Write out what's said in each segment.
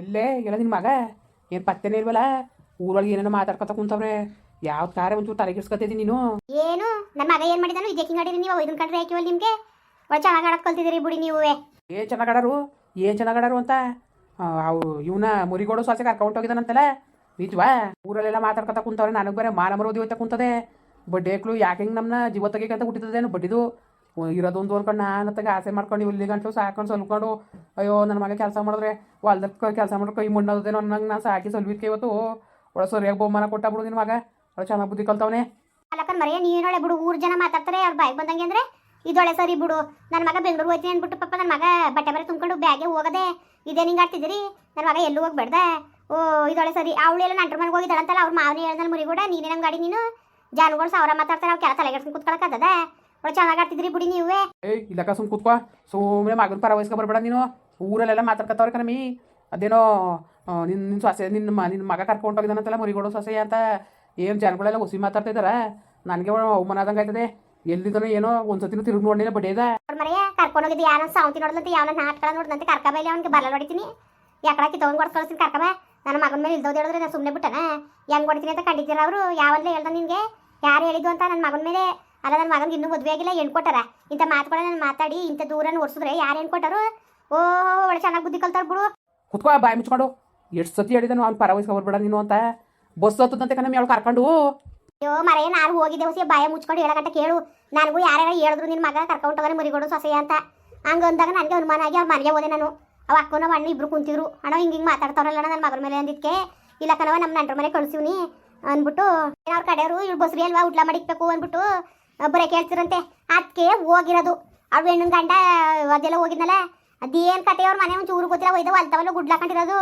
ಎಲ್ಲೇ ಎಲ್ಲ ನಿನ್ನ ಮಗ? ಏನ್ ಪತ್ತೆನೇ ಇಲ್ವಲ್ಲ? ಊರೊಳಗೆ ಏನೇನೋ ಮಾತಾಡ್ಕೊತ ಕುಂತವ್ರೆ. ಯಾವ ಕಾರ್ಯ ಒಂಚೂರು ತಲೆಗಿಡ್ಸ್ಕೊತಿದ್ದಿ ನೀನು? ಏನು? ನನ್ನ ಮಗ ಏನು ಮಾಡಿದಾನು? ಇದಕ್ಕೆ ಹಿಂಗಾಡಿರಿ ನೀವು ಇದನ್ನ ಕಂಡ್ರೆ ಹಾಕಿವಲ್ಲ ನಿಮಗೆ? ಒಳ್ಳೆ ಚೆನ್ನಾಗಿ ಆಡಕ್ ಕಲ್ತಿದ್ದೀರಿ ಬಿಡಿ ನೀವು ಏನು ಏನ್ ಏನು ಚೆನ್ನಾಗಾಡರು ಅಂತ? ಆ, ಅವು ಇವನ ಮುರಿಗೋಡು ಸೊಸೆ ಕರ್ಕೊಂಡು ಹೋಗಿದ್ದಾನಂತಲ್ಲ ನಿಜವಾ? ಊರಲ್ಲೆಲ್ಲ ಮಾತಾಡ್ಕೊತ ಕುಂತವ್ರೆ ನನಗೆ ಬೇರೆ ಮಾನ ಮರೋದಿ ಹೋಯ್ತಾ ಕುಂತದೆ. ಬಡ್ಡೇಕ್ಳು ಯಾಕೆ ಹಿಂಗೆ ನಮ್ಮನ್ನ ಜೀವ ತೆಗಿಯಕಂತ ಹುಟ್ಟಿದ್ದೇನು ಬಡ್ಡಿದು? ಇರೋದೊಂದು ಅನ್ಕೊಂಡು ನಾನು ತಗ ಆಸೆ ಮಾಡ್ಕೊಂಡು ಇಲ್ಲಿ ಗಂಟು ಸಾಕೊಂಡು ಸಲ್ಕೊಂಡು, ಅಯ್ಯೋ ನನ್ನ ಮಗ ಕೆಲಸ ಮಾಡಿದ್ರೆ ಹೊಲ್ದಕ್ಕೆ ಕೆಲಸ ಮಾಡಿದ್ರೆ ಕೈ ಮಣ್ಣೋದೇನೋ ಅನ್ನಂಗೆ ನಾನು ಸಾಕಿ ಸಲ್ವಿದ್ಕೆ ಇವತ್ತು. ಒಳ ಸರಿಯಾಗಿ ಕೊಟ್ಟ ಬಿಡು ನಿನ್ನ ಮಗ. ಒಳ ಚೆನ್ನಾಗಿ ಬುದ್ಧಿ ಕಲ್ತವನೇ. ಅಲ್ಲಕ್ಕ ಮರೆಯ ನೀನೊಳೆ ಬಿಡು. ಊರ್ ಜನ ಮಾತಾಡ್ತಾರೆ, ಅವ್ರ ಬಾಯ್ ಬಂದಂಗೆ ಅಂದ್ರೆ ಇದೊಳೆ ಸರಿ ಬಿಡು. ನನ್ನ ಮಗ ಬೆಂಗಳೂರು ಹೋಯ್ತೀನಿ ಅಂದ್ಬಿಟ್ಟು ಪಾಪ ನನ್ನ ಮಗ ಬಟ್ಟೆ ಬರೆ ತುಂಬಕೊಂಡು ಬ್ಯಾಗೆ ಹೋಗದೆ, ಇದೇ ನಿಂಗೆ ಆಡ್ತಿದ್ದೀರಿ? ನನ್ನ ಮಗ ಎಲ್ಲೂ ಹೋಗ್ಬೇಡ್ದ ಓ ಇದೊಳೆ ಸರಿ. ಅವಳೆಲ್ಲ ನಂಟ್ರ ಮನೆಗೆ ಹೋಗಿದ್ದಾಳಂತಲ್ಲ, ಅವ್ರ ಮಾವನಿ ಹೇಳ್ದಲ್ಲ ಮುರಿಗೂಡ, ನೀನೇ ನಮ್ಮ ಗಾಡಿ ನೀನು. ಜಾನುಗಳು ಸಾವಿರ ಮಾತಾಡ್ತಾರೆ, ಅವ್ರು ಕೆಳ ತಲೆಗೆಡ್ಸ್ಕೊಂಡು ಕುತ್ಕೊಳಕ್ಕದ ಒಳ್ಳೆ ಚೆನ್ನಾಗಿ ಆಡ್ತಿದ್ರಿ ಬಿಡಿ ನೀವೇ. ಏಯ್ ಇಲ್ಲಕ್ಕ ಸುಮ್ ಕೂತ್ಕೋ. ಸುಮ್ಮನೆ ಮಗನ ಪರ ವಯಸ್ಕ ಬರ್ಬೇಡ ನೀನು. ಊರಲ್ಲೆಲ್ಲ ಮಾತಾಡ್ಕತ್ತವ್ರೆ ಕಣಮಿ. ಅದೇನೋ ನಿನ್ನ ನಿನ್ನ ಸೊಸೆ ನಿನ್ನ ಮ ನಿನ್ನ ಮಗ ಕರ್ಕೊಂಡು ಹೋಗಿದ್ದಾನಂತಲ್ಲ ಮುರಿಗೋಡು ಸೊಸೆ ಅಂತ ಏನು ಜನಗಳೆಲ್ಲ ಹುಸಿ ಮಾತಾಡ್ತಾ ಇದಾರ? ನನಗೆ ಅವಮಾನ ಆದಂಗೆ ಆಯ್ತದೆ. ಎಲ್ಲಿದ್ದಾನೋ ಏನೋ ಒಂದ್ಸತಿನೂ ತಿರುಗಿ ನೋಡಲಿಲ್ಲ ಬಡಿಯದ. ಮರೆಯ ಕರ್ಕೊಂಡು ಹೋಗಿದ್ದು ಯಾರ ಸಾವಂತಿ ನೋಡ್ಲಂತ ಯಾವ ನಾಟಕ ನೋಡ್ದಂತೆ ಕರ್ಕಬೈಲಿ ಅವ್ನಿಗೆ ಬರಲ್ಲ ಹೊಡಿತೀನಿ. ಯಾಕಡಕ್ಕೆ ತೊಗೊಂಡು ಕೊಡ್ಸಿ ಕಳಿಸ್ತೀನಿ ಕರ್ಕಬ ನನ್ನ ಮಗನ ಮೇಲೆ ಇಲ್ದೋದು ಹೇಳಿದ್ರೆ ನಾನು ಸುಮ್ಮನೆ ಬಿಟ್ಟನ? ಹೆಂಗ್ ಹೊಡಿತೀನಿ ಅಂತ ಕಂಡಿದ್ದೀರ ಅವರು? ಯಾವಲ್ಲೇ ಹೇಳ್ದ ನಿನ್ಗೆ? ಯಾರು ಹೇಳಿದ್ದು ಅಂತ? ನನ್ನ ಮಗನ ಮೇಲೆ ಅಲ್ಲ ನನ್ನ ಮಗನಿಗೆ ಇನ್ನೂ ಮದುವೆ ಆಗಿಲ್ಲ ಹೆಣ್ಕೊಟ್ಟಾರ ಇಂಥ ಮಾತುಗಳ ನಾನು ಮಾತಾಡಿ ಇಂಥ ದೂರನ ಓಡಿಸಿದ್ರೆ ಯಾರು ಹೆಣ್ಕೊಟ್ಟಾರು ಕೊಟ್ಟರು? ಓ ಒಳ್ಳೆ ಚೆನ್ನಾಗಿ ಬುದ್ಧಿ ಕಲ್ತಾರ ಬಿಡು. ಕುತ್ಕೋ ಬಾಯಿ ಮುಚ್ಕೊಂಡು. ಎಷ್ಟು ಸತಿ ಹೇಳಿದನು ಅವ್ನು ಪರವಾಗಿ ವಯಸ್ಕ ಬರ್ಬೇಡ ನೀನು ಅಂತ. ಬಸ್ ಹತ್ತದಂತೆ ಕಣಮಿ ಅವಳು ಕರ್ಕೊಂಡು. ಅಯ್ಯೋ ಮರೆಯ ನಾನು ಹೋಗಿದ್ದೆ ಹೊಸಿ ಬಾಯ ಮುಚ್ಕೊಂಡು ಹೇಳಕಂತ ಕೇಳು. ನನಗೂ ಯಾರ್ಯಾರ ಹೇಳಿದ್ರು ನಿನ್ನ ಮಗ ಕರ್ಕೊಂಡು ಹೋಗೋಣ ಮುರಿಗೋಡು ಸೊಸೆಯ ಅಂತ. ಹಂಗ ಅಂದಾಗ ನನಗೆ ಅನುಮಾನ ಆಗಿ ಅವ್ರ ಮನೆಗೆ ಹೋದೆ ನಾನು. ಅವ ಅಕ್ಕನ ಅಣ್ಣ ಇಬ್ರು ಕುಂತಿದ್ರು. ಅಣ್ಣ ಹಿಂಗೆ ಹಿಂಗೆ ಮಾತಾಡ್ತಾರಲ್ಲ ನನ್ನ ಮಗನ ಮೇಲೆ ಅಂದಿದ್ಕೆ. ಇಲ್ಲ ಕಣವ ನಮ್ಮ ನಂಟ್ರ ಮನೆ ಕಳ್ಸಿವ್ನಿ ಅಂದ್ಬಿಟ್ಟು ಅವ್ರ ಕಡೆಯವರು ಇವ್ರು ಬಸ್ರಿ ಅಲ್ವಾ ಊಟ ಮಾಡಿಕ್ಬೇಕು ಅಂದ್ಬಿಟ್ಟು ಬರೀ ಕೇಳ್ತಿರಂತೆ ಅದಕ್ಕೆ ಹೋಗಿರೋದು. ಅವ್ರು ಹೆಣ್ಣಿನ ಗಂಡ, ಅದೆಲ್ಲ ಹೋಗಿದ್ನಲ್ಲ. ಅದೇನು ಕತೆ ಅವ್ರ ಮನೆ ಒಂಚೂರು ಚೂರು ಗೊತ್ತಿಲ್ಲ ಒಯ್ದ ಗುಡ್ಲ ಕಂಡಿರೋದು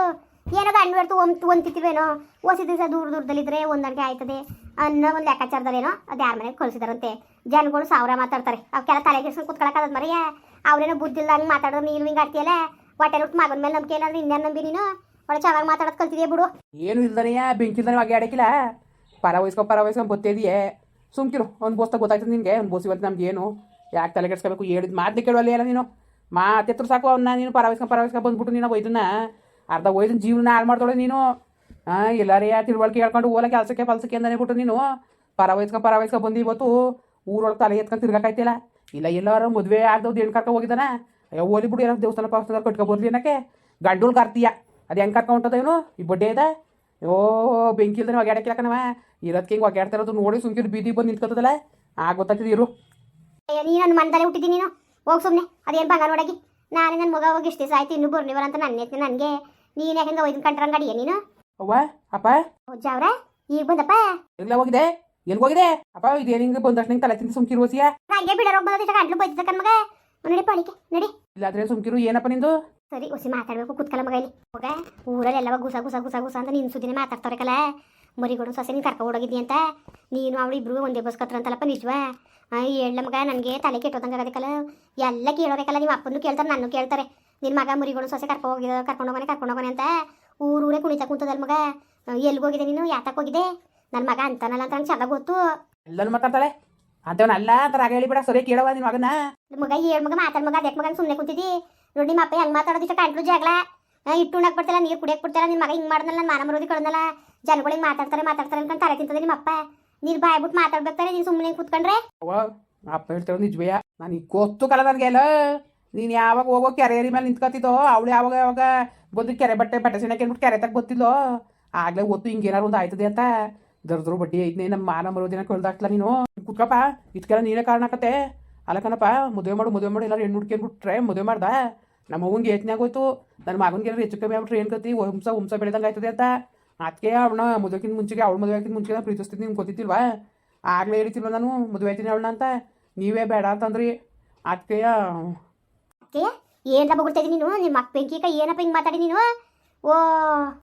ಏನೋ ಗಂಡು ಹೇಳ್ತು ಒಂದು ಒಂತಿತ್ತೀವೇನೋ ಓಸಿ ದಿವಸ ದೂರ ದೂರದಲ್ಲಿದ್ರೆ ಹೊಂದಾಣಿಕೆ ಆಯ್ತದೆ ಅನ್ನೋ ಒಂದು ಲೆಕ್ಕಾಚಾರದಲ್ಲೇನೋ ಅದು ಯಾರ ಮನೆಗೆ ಕಳಿಸಿದಾರಂತೆ. ಜನಗಳು ಸಾವಿರ ಮಾತಾಡ್ತಾರೆ. ಅವಕ್ಕೆಲ್ಲ ತಲೆ ಕೆಸ್ ಕುತ್ಕೊಳಕ್ಕದ ಮರಿಯ ಅವ್ರೇನೋ ಬುದ್ಧಿಲ್ಲ ಇಲ್ದಂಗೆ ಮಾತಾಡೋದು ನೀನು ಹಿಂಗೆ ಆಡ್ತೀಯಲ್ಲ ಹೊಟ್ಟೆ ಹುಟ್ಟು ಮಗನ ಮೇಲೆ ನಂಬಿಕೆ ಏನಾದ್ರೆ ಇನ್ನೇನು ನಂಬಿ ನೀನು? ಒಳ್ಳೆ ಚೆನ್ನಾಗಿ ಮಾತಾಡೋದು ಕಲ್ತಿದೆಯಾ ಬಿಡು. ಏನು ಇಲ್ದನೆಯ ಬೆಂಕಿಲ್ದನೆ ಆಗಿ ಆಡಕ್ಕಿಲ್ಲ ಪರ ವಯಸ್ಕೊ ಪರ ವಯಸ್ಕೊಂಡು ಬತ್ತಿದೆಯೇ ಸುಮ್ಕಿರು. ಒಂದು ಬೋಸ್ತ ಗೊತ್ತಾಯ್ತದೆ ನಿನಗೆ, ಒಂದು ಬೋಸಿ ಇವತ್ತು ನಮ್ಗೆ ಏನು? ಯಾಕೆ ತಲೆ ಕೆಡ್ಸ್ಕೋಬೇಕು? ಹೇಳಿದ ಮಾತೇ ಕೇಳುವಲ್ಲ ಎಲ್ಲ ನೀನು? ಮಾತೆತ್ರ ಸಾಕು ಅವನ್ನ ನೀನು ಪರವಹಿಸ್ಕೊಂಡು ಪರವಹಿಸ್ಕೊಂಡು ಬಂದ್ಬಿಟ್ಟು ನೀನು ಒಯ್ದನ್ನ. ಅರ್ಧ ಒಯ್ದನ್ನ ಜೀವನ ಹಾಳು ಮಾಡ್ತಾಳೆ ನೀನು. ಹಾಂ ಎಲ್ಲಾರೇ ತಿಳುವಳಿಕೆ ಹೇಳ್ಕೊಂಡು ಓಲ ಕೆಲಸಕ್ಕೆ ಫಲಸಕ್ಕೆ ಅಂತಾನೆ ಬಿಟ್ಟು ನೀನು. ಪರವಹಿಸ್ಕೊಂಡು ಪರವಹಿಸ್ಕೊಂಡು ಬಂದು ಇವತ್ತು. ಊರೊಳಗೆ ತಲೆ ಎತ್ಕೊಂಡು ತಿರ್ಗಾಕಾಯ್ತಿಲ್ಲ. ಇಲ್ಲ, ಎಲ್ಲರೂ ಮದುವೆ ಆಗ್ದವ್ದು ಹೆಣ್ಣು ಕರ್ಕೊ ಹೋಗಿದ್ದಾನ. ಅಯ್ಯೋ, ಓಲಿ ಬಿಡು ಏನೋ ದೇವಸ್ಥಾನ ಪಾಸ್ತಾರ ಕಟ್ಕೊ ಬರ್ಲಿ ಅನ್ನಕ್ಕೆ. ಗಂಡುಲ್ ಕರ್ತೀಯ. ಅದು ಹೆಂಗೆ ಕರ್ಕೊಂಟದ ಏನು ಈ ಬಡ್ಡೆ ಇದೆ ಓ ಬೆಂಕಿ ಇಲ್ದಾನೆ ಒಗ್ಯಾಡಕ್ಕಿಲ್ಲ ಕಣವ ಇರೋದಕ್ಕೆ ಹಿಂಗೆ ಒಗ್ಯಾಡ್ತಾ ಇರೋದು ನೋಡಿ ಸುಮ್ಕಿರು ಬೀದಿ ಬಂದು ನಿಂತ್ಕೊತದಲ್ಲ? ಆ ಗೊತ್ತಾಗ್ತದೆ ಇರು. ಅಯ್ಯೋ ನೀ ನನ್ನ ಮನದಲ್ಲೇ ಹುಟ್ಟಿದ್ದೀನಿ ನೀನು. ಹೋಗಿ ಸುಮ್ಮನೆ ಅದೇನು ಬಂಗಾರ ನೋಡಾಗಿ ನಾನು ನನ್ನ ಮಗ ಹೋಗಿ ಇಷ್ಟು ದಿವಸ ಆಯ್ತು ಇನ್ನೂ ಬರ್ನಿ ಅಂತ ನನ್ನ ಎತ್ತಿ ನನಗೆ. ನೀನು ಯಾಕೆ ಒಯ್ದು ಕಂಟ್ರಂಗಡಿಯ ನೀನು? ಅವ್ವ ಅಪ್ಪ. ಜಾವ್ರ ಈಗ ಬಂದಪ್ಪ? ಎಲ್ಲ ಹೋಗಿದೆ? ಎಲ್ಲಿ ಹೋಗಿದೆ? ಅಪ್ಪ ಇದೇನು ಹಿಂಗೆ ಬಂದ ತಕ್ಷಣ ತಲೆ ತಿಂದು ಸುಮ್ಕಿರು ಓಸಿಯ ಹಂಗೆ ಬಿಡೋರು ಬಂದ ಗಂಟ್ಲು ಬೈತಿದ್ದ ಕಣ್ಮಗ. ನಡಿ ಪಾಳಿಕೆ ನಡಿ. ಇಲ್ಲಾದ್ರೆ ಸುಮ್ಕಿರು ಏನಪ್ಪ ನಿಂದು? ಸರಿ ಹೊಸಿ ಮಾತಾಡ್ಬೇಕು ಕುತ್ಕಲ ಮಗ ಇಲ್ಲಿ. ಹೋಗ ಊರಲ್ಲಿ ಎಲ್ಲವ ಗುಸ ಗುಸ ಗುಸ ಗುಸ ಅಂತ ನಿನ್ನ ಸುದ್ದಿನೇ ಮಾತಾಡ್ತಾರೆ ಕಲ. ಮರಿಗಳು ಸೊಸೆ ನೀನು ಕರ್ಕೊಂಡು ಹೋಗಿದ್ದಿ ಅಂತ ನೀನು ಅವಳು ಇಬ್ರು ಒಂದೇ ಬಸ್ ಕತ್ರಂತಲ್ಲಪ್ಪ ನಿಜವಾ? ಹೇಳ ಮಗ ನನಗೆ ತಲೆ ಕೆಟ್ಟೋದಂಗೆ ಆಗದಕ್ಕಲ್ಲ? ಎಲ್ಲ ಕೇಳೋರೇಕಲ್ಲ ನಿಮ್ಮ ಅಪ್ಪನೂ ಕೇಳ್ತಾರೆ ನಾನು ಕೇಳ್ತಾರೆ. ನಿನ್ನ ಮಗ ಮುರಿಗಳು ಸೊಸೆ ಕರ್ಕೊ ಹೋಗಿದ ಕರ್ಕೊಂಡು ಹೋಗೋನೆ ಕರ್ಕೊಂಡು ಹೋಗೋನೆ ಅಂತ ಊರೂರೇ ಕುಣಿತ ಕುಂತದಲ್ಲ ಮಗ ಎಲ್ಗೋಗಿದೆ ನೀನು? ಯಾತಕ್ಕೆ ಹೋಗಿದೆ ನನ್ನ ಮಗ ಅಂತಾನಲ್ಲ ಅಂತ ನಂಗೆ ಚೆನ್ನಾಗಿ ಗೊತ್ತು. ಎಲ್ಲರೂ ಮಾತಾಡ್ತಾಳೆ? ಅಂತವನಲ್ಲ ಅಂತ ರಾಗ ಹೇಳಿಬಿಡ ಸರಿ ಕೇಳವ ನಿನ್ನ ಮಗನ. ಮಗ ಏಳು ಮಗ ಮಾತಾಡ ಮಗ ಅದಕ್ಕೆ ಮಗ ಸುಮ್ಮನೆ ಕುಂತಿದ್ದಿ? ನೋಡಿ ನಿಮ್ಮ ಅಪ್ಪ ಹೆಂಗ್ ಮಾತಾಡೋದಿಷ್ಟ ಕಂಟ್ಲು ಜಗಳ ಆ, ಇಟ್ಟು ಉಣ್ಣಕ್ ಬಿಡ್ತಿಲ್ಲ ನೀರು ಕುಡಿಯಕ್ಕೆ ಬಿಡ್ತಾರ ನಿನ್ನ ಮಗ ಹಿಂಗ್ ಮಾಡ್ದಲ್ಲ ನಾನು ಮಾನ ಮರೋದಿ ಕಳ್ದಲ್ಲ. ಜನಗಳು ಹಿಂಗ್ ಮಾತಾಡ್ತಾರೆ ಮಾತಾಡ್ತಾರೆ ಅನ್ಕೊಂಡು ತಲೆ ತಿಂತದೆ ನಿಮ್ಮ ಅಪ್ಪ ನೀನು ಬಾಯ್ ಬಿಟ್ಟು ಮಾತಾಡ್ಬೇಕಾರೆ ನೀನು ಸುಮ್ಮನೆ ಕೂತ್ಕೊಂಡ್ರೆ? ಅವ್ವ, ಅಪ್ಪ ಹೇಳ್ತಾರೋ ನಿಜವೇ ನನಗೆ ಗೊತ್ತು ಕಲ ನನಗೆಲ್ಲ ನೀನು ಯಾವಾಗ ಹೋಗೋ ಕೆರೆ ಏರಿ ಮೇಲೆ ನಿಂತ್ಕೊತಿದ್ದೋ ಅವಳು ಯಾವಾಗ ಯಾವಾಗ ಬಂದು ಕೆರೆ ಬಟ್ಟೆ ಬಟ್ಟೆ ಸೆಣಕ್ಕೆ ಕೆರೆ ತಗ ಗೊತ್ತಿಲ್ಲೋ ಆಗ್ಲೇ ಗೊತ್ತು ಹಿಂಗೇನಾರು ಒಂದು ಆಯ್ತದೆ ಅಂತ. ದರ್ದ್ರು ಬಡ್ಡಿ ಐದನೇ ನಮ್ಮ ಮಾನ ಮರೋದಿನ ಕಳ್ದಾಕ್ಲ ನೀನು. ಕುತ್ಕಪ್ಪ ಇದಕ್ಕೆಲ್ಲ ನೀನೇ ಕಾರಣ ಆಕತ್ತೆ. ಅಲ್ಲಕನಪ್ಪ ಮದುವೆ ಮಾಡು ಮದುವೆ ಮಾಡು, ಎಲ್ಲರೂ ಹೆಣ್ಣು ಹುಡ್ಕೊಂಡ್ಬಿಟ್ರೆ ಮದುವೆ ಮಾಡ್ದ? ನಮ್ಮ ಅವ್ವನಿಗೆ ಏತ್ನಾಗ ಹೋಯ್ತು. ನನ್ನ ಮಗನಿಗೆ ಹೆಚ್ಚು ಕಮ್ಮಿ ಆಗ್ಬಿಟ್ರೆ ಏನು ಕತ್ತಿ? ವಂಶ ಹುಂಸ ಬೆಳೆದಂಗೆ ಆಯ್ತದೆ ಅಂತ. ಅದಕ್ಕೆ ಅವ್ನ ಮದುಕಿನ ಮುಂಚೆಗೆ ಅವಳು ಮದುವೆ ಆಗಿಂತ ಮುಂಚೆಗೆ ಪ್ರೀತಿಸ್ತಿದ್ದು ನಿಮ್ಗೆ ಗೊತ್ತಿತ್ತಿಲ್ವಾ ಆಗಲೇ ಹೇಳ್ತಿಲ್ವ ನಾನು ಮದುವೆ ಆಯ್ತೀನಿ ಅವಳನ್ನ ಅಂತ. ನೀವೇ ಬೇಡ ಅಂತಂದ್ರಿ. ಅದಕ್ಕೆ ಏನಪ್ಪ ಏನ್ರ ಬಗುಳ್ತಾ ನೀನು? ನಿಮ್ಮ ಮಕ್ಕ ಕೈ ಏನಪ್ಪ ಹಿಂಗೆ ಮಾತಾಡಿ ನೀನು? ಓ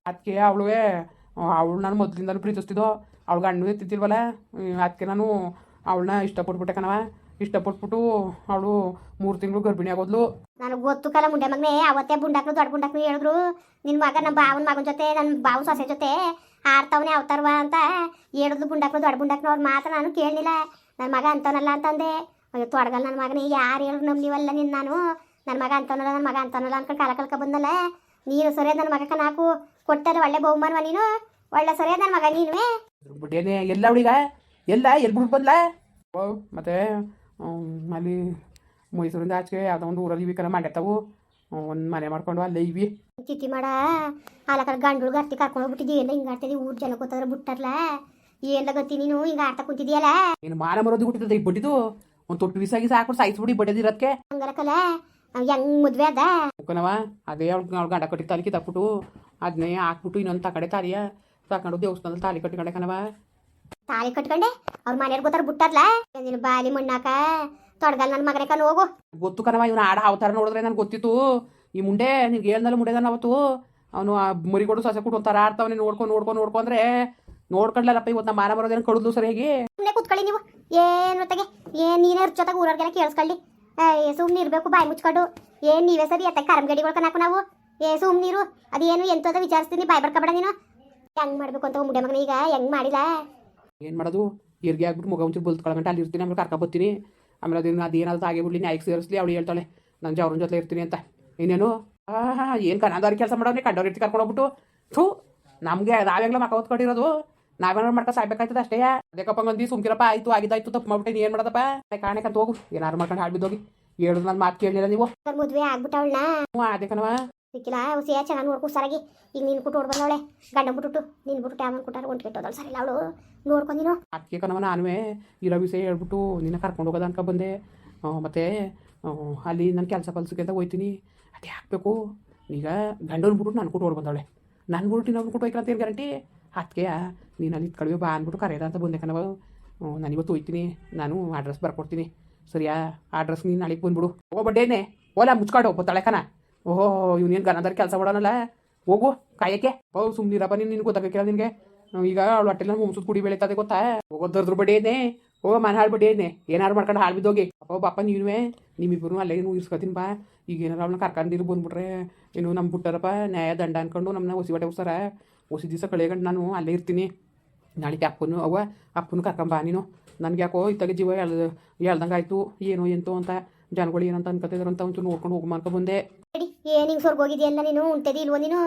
ಅದಕ್ಕೆ ಅವಳುವೆ ಅವಳು ನಾನು ಮೊದಲಿಂದನೂ ಪ್ರೀತಿಸ್ತಿದ್ದೋ ಅವಳು ಗಂಡು ಎತ್ತಿತ್ತಿಲ್ವಲ್ಲ ಅದಕ್ಕೆ ನಾನು ಅವಳನ್ನ ಇಷ್ಟಪಟ್ಬಿಟ್ಟೆ ಕಣವ ಇಷ್ಟಪಟ್ಬಿಟ್ಟು ಅವಳು ಮೂರು ತಿಂಗಳು ಗರ್ಭಿಣಿ ಆಗೋದ್ಲು. ನನಗೆ ಗೊತ್ತು ಕಲ ಮುಂಡೆ ಮಗನೇ ಅವತ್ತೇ ಬುಂಡಾಕ್ಲು ದೊಡ್ಡ ಬುಂಡಾಕ್ಲು ಹೇಳಿದ್ರು. ನಿನ್ನ ಮಗ ನಮ್ಮ ಬಾವನ ಮಗನ ಜೊತೆ ನನ್ನ ಬಾವು ಸೊಸೆ ಜೊತೆ ಆರ್ತವನೇ ಅವತಾರವ ಅಂತ ಹೇಳಿದ್ಲು ಬುಂಡಾಕ್ಲು ದೊಡ್ಡ ಬುಂಡಾಕ್ಲು. ಅವ್ರ ಮಾತ್ರ ನಾನು ಕೇಳಲಿಲ್ಲ ನನ್ನ ಮಗ ಅಂತವನಲ್ಲ ಅಂತಂದೆ. ಅಯ್ಯೋ ತೊಡಗಲ್ಲ ನನ್ನ ಮಗನೇ ಯಾರು ಹೇಳಿದ್ರು ನಂಬಲಿವಲ್ಲ ನಿನ್ನ ನಾನು ನನ್ನ ಮಗ ಅಂತವನಲ್ಲ ನನ್ನ ಮಗ ಅಂತವನಲ್ಲ ಅಂತ ಕಾಲ ಕಳ್ಕೊ ಬಂದಲ್ಲ. ನೀನು ಸರಿ ನನ್ನ ಮಗ ನಾಕು. ಕೊಟ್ಟರೆ ಒಳ್ಳೆ ಬಹುಮಾನವ ನೀನು. ಒಳ್ಳೆ ಸರಿ ನನ್ನ ಮಗ ನೀನು ಬಿಟ್ಟೇನೆ ಎಲ್ಲ ಅವಳಿಗ ಎಲ್ಲ ಎಲ್ಲಿ ಬಿಟ್ಟು ಬಂದ್ಲ ಮತ್ತೆ ಅಲ್ಲಿ ಮೈಸೂರಿಂದ ಆಚೆಗೆ ಯಾವುದೋ ಒಂದು ಊರಲ್ಲಿ ಇವಿ ಕಲ ಮಾಡಿರ್ತಾವು ಒಂದು ಮನೆ ಮಾಡ್ಕೊಂಡು ಅಲ್ಲೇ ಇವಿ ಚಿತಿ ಮಾಡ ಹಾಲಕರ ಗಂಡು ಅರ್ತಿ ಕರ್ಕೊಂಡು ಬಿಟ್ಟಿದ್ದೀ ಎಲ್ಲ ಹಿಂಗೆ ಆಡ್ತಿದ್ದಿ ಊರ್ ಜನ ಗೊತ್ತಾದ್ರೆ ಬಿಟ್ಟಾರ್ಲ? ಏನ್ ಗತಿ ನೀನು? ಹಿಂಗೆ ಆಡ್ತಾ ಕುಂತಿದ್ಯಲ್ಲ ಏನು ಮಾನ ಮರೋದು ಹುಟ್ಟಿದ ಬಿಟ್ಟಿದ್ದು? ಒಂದು ತೊಟ್ಟು ಬಿಸಾಗಿ ಸಾಕು ಸಾಯಿಸ್ಬಿಡಿ ಬಿಡಿ ಹಂಗಲಕಲ್ಲ ಹೆಂಗ್ ಮದ್ವೆ ಅದ? ಅದೇ ಅವ್ಳು ಅವ್ಳು ಗಂಡ ಕಟ್ಟಿ ತಾಲಿ ತಕ್ಬಿಟ್ಟು ಅದನ್ನೇ ಹಾಕ್ಬಿಟ್ಟು ಇನ್ನೊಂದು ತಕಡೆ ತಾರಿಯ ತಕೊಂಡು ದೇವಸ್ಥಾನದಲ್ಲಿ ತಾಲಿ ಕಡೆ ಕಣವ ತಾಳಿ ಕಟ್ಕೊಂಡೆ ಅವ್ರ ಮನೆಯವ್ರು ಗೊತ್ತಾರ ಬಿಟ್ಟಾರ್ಲ? ನೀನು ಬಾಲಿ ಮಣ್ಣಾಕ ತೊಡಗಲ್ ನನ್ನ ಮಗನೇ ಕಲ್ ಹೋಗು. ಗೊತ್ತು ಕಣವ ಇವನು ಆಡ ಅವತಾರ ನೋಡಿದ್ರೆ ನನಗೆ ಗೊತ್ತಿತ್ತು. ಈ ಮುಂಡೆ ನಿನ್ಗೆ ಹೇಳ್ದಲ್ಲ ಮುಂಡೆದಾನ ಅವತ್ತು? ಅವನು ಆ ಮರಿಗೋಡು ಸೊಸೆ ಕೊಟ್ಟು ಒಂಥರ ಆಡ್ತಾವನೆ ನೋಡ್ಕೊಂಡು ನೋಡ್ಕೊಂಡು ನೋಡ್ಕೊಂಡ್ರೆ ನೋಡ್ಕೊಂಡ್ಲಲ್ಲಪ್ಪ ಇವತ್ತು ನಮ್ಮ ಮಾನ ಬರೋದೇನು ಕಡುದ್ಲು ಸರಿಯಾಗಿ ಸುಮ್ಮನೆ ಕೂತ್ಕೊಳ್ಳಿ ನೀವು. ಏನ್ ಹೊತ್ತಾಗೆ? ಏನ್ ನೀನೇ ಜೊತೆಗೆ ಊರವ್ರಿಗೆಲ್ಲ ಕೇಳಿಸ್ಕೊಳ್ಳಿ. ಏ ಸುಮ್ಮನೆ ಇರಬೇಕು ಬಾಯಿ ಮುಚ್ಕೊಂಡು. ಏನ್ ನೀವೇ ಸರಿ ಅತ್ತ ಕರಮ್ ಗಡಿಗಳು ಕನಾಕು ನಾವು? ಏ ಸುಮ್ ನೀರು ಅದೇನು ಎಂತದ ವಿಚಾರಿಸ್ತೀನಿ ಬಾಯ್ ಬರ್ಕೊಬೇಡ ನೀನು. ಹೆಂಗ್ ಮಾಡ್ಬೇಕು ಅಂತ ಮುಂಡೆ ಮಗನ ಈಗ? ಹೆಂಗ್ ಮಾಡಿಲ್ಲ? ಏನು ಮಾಡೋದು? ಇರ್ಗೆ ಆಗ್ಬಿಟ್ಟು ಮುಗ ಒಂಚೂರು ಬಲ್ತ್ಕೊಳ್ಳೋಂಟ ಅಲ್ಲಿ ಇರ್ತೀನಿ ಆಮೇಲೆ ಕರ್ಕೊ ಬರ್ತೀನಿ. ಆಮೇಲೆ ಅದೇನು ಅದೇನಾದ್ರು ಆಗೇ ಬಿಡ್ಲಿ ನ್ಯಾಯಕ್ಕೆ ಸೇರಿಸ್ಲಿ ಅವಳು ಹೇಳ್ತಾಳೆ ನಾನು ಅವ್ರ ಜೊತೆ ಇರ್ತೀನಿ ಅಂತ. ಇನ್ನೇನು? ಹಾಂ ಏನು ಕನ್ನದವ್ರಿಗೆ ಕೆಲಸ ಮಾಡೋನೆ ಕಂಡವ್ರ ಇರ್ತಿ ಕರ್ಕೊಂಡೋಗ್ಬಿಟ್ಟು ಥೂ ನಮಗೆ ನಾವೆಲ್ಲ ಮಕ್ಕ ಹೊತ್ಕೊಂಡಿರೋದು. ನಾವೇನಾರು ಮಾಡ್ಕೊ ಸಾಯ್ಬೇಕಾಯ್ತದ ಅಷ್ಟೇ. ಅದಕ್ಕಪ್ಪ ಒಂದಿ ಸುಮ್ಕಿರಪ್ಪ ಆಯ್ತು ಆಗಿದ್ದಾಯ್ತು ತಪ್ಪು ಮಾಡ್ಬಿಟ್ಟು ಏನು ಮಾಡೋದಪ್ಪ? ಅಂತ ಹೋಗು ಏನಾರು ಮಾಡ್ಕೊಂಡು ಹಾಡ್ಬಿದ್ದೋಗಿ ಹೇಳಿದ್ರು ನನ್ನ ಮಾತು ಕೇಳಲಿಲ್ಲ ನೀವು. ಮದುವೆ ಆಗ್ಬಿಟ್ಟವಳನ್ನ. ಹ್ಞೂ ಅದೇ ಕಣವ ಸಿಕ್ಕಿಲ್ಲ ಹುಸಿಯ ಚೆನ್ನಾಗಿ ನೋಡ್ಕೊ ಸರಾಗಿ ಈಗ ನೀನು ಕುಟ್ಟು ಓಡ್ ಬಂದವಳೆ ಗಂಡ ಬಿಟ್ಟು ನೀನು ಬಿಟ್ಟು ಟ್ಯಾಮನ್ ಕೊಟ್ಟಾರ ಒಂಟ್ ಕೆಟ್ಟೋದಳು ಸರಿ ಅವಳು ನೋಡ್ಕೊಂದಿನು ಅದಕ್ಕೆ ಕಣವ ನಾನುವೇ ಇರೋ ವಿಷಯ ಹೇಳ್ಬಿಟ್ಟು, ನಿನ್ನ ಕರ್ಕೊಂಡು ಹೋಗೋದು ಅನ್ಕೊ ಬಂದೆ. ಮತ್ತೆ ಅಲ್ಲಿ ನನ್ನ ಕೆಲಸ ಕಲ್ಸಕ್ಕೆ ಅಂತ ಹೋಯ್ತೀನಿ. ಅದೇ ಹಾಕ್ಬೇಕು. ಈಗ ಗಂಡನ ಬಿಟ್ಟು ನಾನು ಕುಟ್ಟು ಬಂದವಳೆ ನಾನು ಬಿಟ್ಟು ಇನ್ನೊಂದು ಕೊಟ್ಟು ಹೋಯ್ಕಂತ ಏನು ಗ್ಯಾರಂಟಿ ಅದಕ್ಕೆ ನೀನು ಅಲ್ಲಿ ಕಡಿಮೆ ಬಾ ಅಂದ್ಬಿಟ್ಟು ಕರೆಯದ ಅಂತ ಬಂದೆ ಕಣವ ನಾನು ಇವತ್ತು ಹೋಯ್ತೀನಿ. ನಾನು ಅಡ್ರೆಸ್ ಬರ್ಕೊಡ್ತೀನಿ. ಸರಿಯಾ? ಅಡ್ರೆಸ್ ನೀನು ನಾಳೆಗೆ ಬಂದ್ಬಿಡು. ಹೋಗೋ ಬಡ್ಡೇನೆ ಓಲಾ ಮುಚ್ಕೊಂಡು ಹೋಗ್ಬೋ ತಳೆಕನ ಓಹೋ ಇವನೇನು ಗನದಾರ ಕೆಲಸ ಮಾಡೋನಲ್ಲ? ಹೋಗು, ಕಾಯಕ್ಕೆ. ಓ ಸುಮ್ಮನಿರಪ್ಪ ನೀನು ನಿನ್ಗೆ ಗೊತ್ತಾಗಕ್ಕಿಲ್ಲ ನಿನಗೆ. ಈಗ ಅವಳು ಹೊಟ್ಟೆಲ್ಲ ಮುಮ್ಸುದ್ ಕುಡಿ ಬೆಳೀತದೆ ಗೊತ್ತಾ? ಹೋಗೋ, ದರ್ದ್ರು ಏನೇ ಹೋಗೋ ಮನೆ ಹಾಳು ಬಡ್ಡಿ ಏನೇ ಏನಾರು ಮಾಡ್ಕೊಂಡು ಹಾಳು ಬಿದ್ದೋಗಿ. ಅಪ್ಪ ಬಾಪ ನೀನುವೇ. ನಿಮ್ಮಿಬ್ಬರು ಅಲ್ಲೇ ನೀವು ಇರ್ಸ್ಕೊತೀನಿ ಬಾ. ಈಗ ಏನಾರು ಅವಳನ್ನ ಕರ್ಕೊಂಡಿರು ಬಂದ್ಬಿಟ್ರೆ. ಏನು ನಮ್ಮ ಬಿಟ್ಟಾರಪ್ಪ ನ್ಯಾಯ ದಂಡ ಅನ್ಕೊಂಡು ನಮ್ಮನ್ನ ಹೊಸಿ ಹೊಟ್ಟೆ ಉಸಾರ ಹೊಸಿ ದಿವಸ ಕಳೆಗಂಡು ನಾನು ಅಲ್ಲೇ ಇರ್ತೀನಿ. ನಾಳೆಗೆ ಅಪ್ಪನು, ಅವ್ವ, ಅಪ್ಪನು ಕರ್ಕೊಂಬಾ ನೀನು. ನನಗೆ ಯಾಕೋ ಇತ್ತಾಗ ಜೀವ ಎಳ್ದು ಎಳ್ದಂಗೆ ಆಯಿತು ಏನೋ ಎಂತೋ ಅಂತ. ಜನಗಳು ಏನಂತ ಅನ್ಕೋತಿದ್ರು ಅಂತ ಒಂಚೂರು ನೋಡ್ಕೊಂಡು ಹೋಗಿ ಬಂದೆ. ರೆಡಿ ಏನ್ ಹಿಂಗ್ ಸ್ವರ್ಗ ಹೋಗಿದೆಯಲ್ಲ ನೀನು? ಉಂಟದಿ ಇಲ್ವೋ ನೀನು?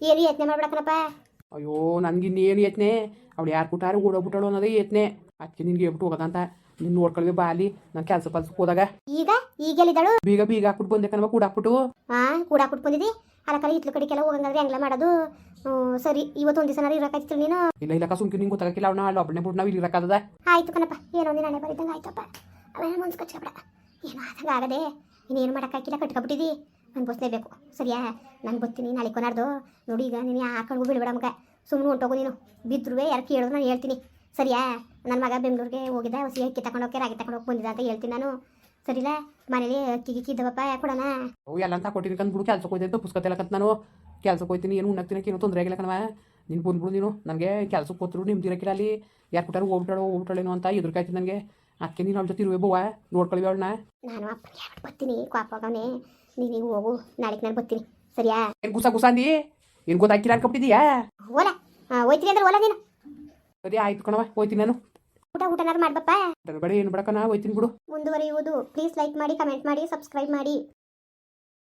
ಏನು ಯತ್ನೆ ಮಾಡ್ಬಿಡಕನಪ್ಪ? ಅಯ್ಯೋ ನನಗೆ ಇನ್ನೇನು ಯತ್ನೆ? ಅವಳು ಯಾರು ಕೊಟ್ಟಾರು ಓಡೋಗ್ಬಿಟ್ಟಳು ಅನ್ನೋದೇ ಯತ್ನೆ. ಅದಕ್ಕೆ ನಿನ್ಗೆ ಹೇಳ್ಬಿಟ್ಟು ಹೋಗದಂತ ನೀನು ನೋಡ್ಕೊಳ್ಳಿ ಬಾ ಅಲ್ಲಿ ನಾನು ಕೆಲಸ ಪಲ್ಸಕ್ಕೆ ಹೋದಾಗ. ಈಗ? ಈಗೆಲ್ಲಿದ್ದಾಳು? ಬೀಗ ಬೀಗ ಹಾಕ್ಬಿಟ್ಟು ಬಂದೆ ಕಣವ ಕೂಡ ಹಾಕ್ಬಿಟ್ಟು ಹಾ ಕೂಡ ಹಾಕ್ಬಿಟ್ಟು ಬಂದಿದ್ದಿ ಇತ್ತು ಇತ್ಲು ಕಡೆಗೆಲ್ಲ ಹೋಗಂಗಾದ್ರೆ ಹೆಂಗ್ಲ ಮಾಡೋದು? ಹ್ಮ್, ಸರಿ ಇವತ್ತು ಒಂದು ದಿವಸ ಇರೋಕಾಯ್ತು ನೀನು? ಇಲ್ಲ ಇಲ್ಲ ಸುಮ್ಕಿ ನಿಂಗೆ ಗೊತ್ತಾಗಿಲ್ಲ ಅವನ ಅಲ್ಲಿ ಒಬ್ಬನೇ ಬಿಟ್ಟು ನಾವು ಇಲ್ಲಿ ಇರಕ್ಕಾಗದ. ಆಯ್ತು ಕಣಪ್ಪ ಏನೋ ನಾನೇ ಬರಿದಂಗೆ ಆಯ್ತಪ್ಪ. ಅವೆಲ್ಲ ಮನ್ಸು ಕಚ್ಕೊಬೇಡ ಏನೋ ಆದಂಗೆ ಆಗದೆ. ಇನ್ನೇನು ಮಾಡೋಕ್ಕಾಗಿಲ್ಲ ಕಟ್ಕೊಬಿಟ್ಟಿದ್ದಿ ಅನ್ಭವಿಸ್ಲೇಬೇಕು ಸರಿಯಾ? ನಾನು ಬರ್ತೀನಿ ನಾಳೆ ಕೊನಾರ್ದು. ನೋಡಿ ಈಗ ನೀನು ಹಾಕೊಂಡು ಬಿಡಬೇಡ ಮಗ. ಸುಮ್ಮನೆ ಹೊಂಟೋಗು ನೀನು. ಬಿದ್ದರೂ ಯಾರು ಕೇಳಿದ್ರು ನಾನು ಹೇಳ್ತೀನಿ. ಸರಿಯಾ? ನನ್ನ ಮಗ ಬೆಂಗಳೂರಿಗೆ ಹೋಗಿದ್ದ. ಹೊಸಿ ಅಕ್ಕಿ ತಗೊಂಡೋಗಿ ರಾಗಿ ತಗೊಂಡೋಗಿ ಬಂದಿದ್ದ ಅಂತ ಹೇಳ್ತೀನಿ ನಾನು. ಸರಿಲ್ಲ ಮನೇಲಿ ಅಕ್ಕಿ ಗಿಕ್ಕಿ ಇದ್ದವಪ್ಪ ಕೊಡೋಣ? ಅವು ಎಲ್ಲ ಅಂತ ಕೊಟ್ಟಿನಿ ಕಂದ್ಬಿಡು ಕೆಲ್ಸಕ್ಕೆ ಹೋಯ್ತು ಅಂತ ಪುಸ್ತಕ ತೆಲಕಂತ ನಾನು. ಕೆಲ್ಸಕ್ಕೆ ಹೋಗ್ತೀನಿ ಏನು ಉಣ್ಣಕ್ತಿನಕ್ಕೆ ಏನೋ ತೊಂದರೆ ಆಗಿಲ್ಲ ಕಣವ ನೀನು ಬಂದ್ಬಿಡು ನೀನು. ನನಗೆ ಕೆಲ್ಸಕ್ಕೆ ಹೋದ್ರು ನಿಮ್ದು ಇರಕ್ಕಿಲ್ಲ ಅಲ್ಲಿ. ಯಾರು ಕೊಟ್ಟಾರು ಹೋಗ್ಬಿಟ್ಟಾಳು ಹೋಗ್ಬಿಟ್ಟಾಳೇನೋ ಅಂತ ಎದುರ್ಕಾಯ್ತು ನನಗೆ. ಅಕ್ಕಿ ನೀನು ಅವ್ಳ ಜೊತೆ ಇರುವೆ ಬವ್ವ. ನೋಡ್ಕೊಳ್ವಿ ಅವಳನ್ನ. ನಾನು ಅಪ್ಪನಿಗೆ ಬರ್ತೀನಿ. ಕೋಪಗವನೇ ನೀನು ಹೋಗು ನಾಳೆಗೆ ನಾನು ಬರ್ತೀನಿ. ಸರಿಯಾ? ಏನು ಗುಸ ಗುಸ ಅಂದಿ ಏನು ಗೊತ್ತಾಗಿಲ್ಲ ಅನ್ಕೊಬಿಟ್ಟಿದ್ಯಾ? ಓಲ ಹೋಯ್ತೀನಿ ಅಂದ್ರೆ ಓಲ ನೀನು. ಸರಿ ಆಯ್ತು ಕಣವ ಹೋಯ್ತೀನಿ ನಾನು. ಊಟ ಊಟನಾರು ಮಾಡ್ಬಪ್ಪ. ಬೇಡ ಏನು ಬಿಡಕ್ಕ ನಾ ಹೋಯ್ತೀನಿ ಬಿಡು. ಮುಂದುವರಿಯುವುದು. ಪ್ಲೀಸ್ ಲೈಕ್ ಮಾಡಿ ಕಮೆಂಟ್ ಮಾಡಿ ಸಬ್ಸ್ಕ್ರೈಬ್ ಮಾಡಿ.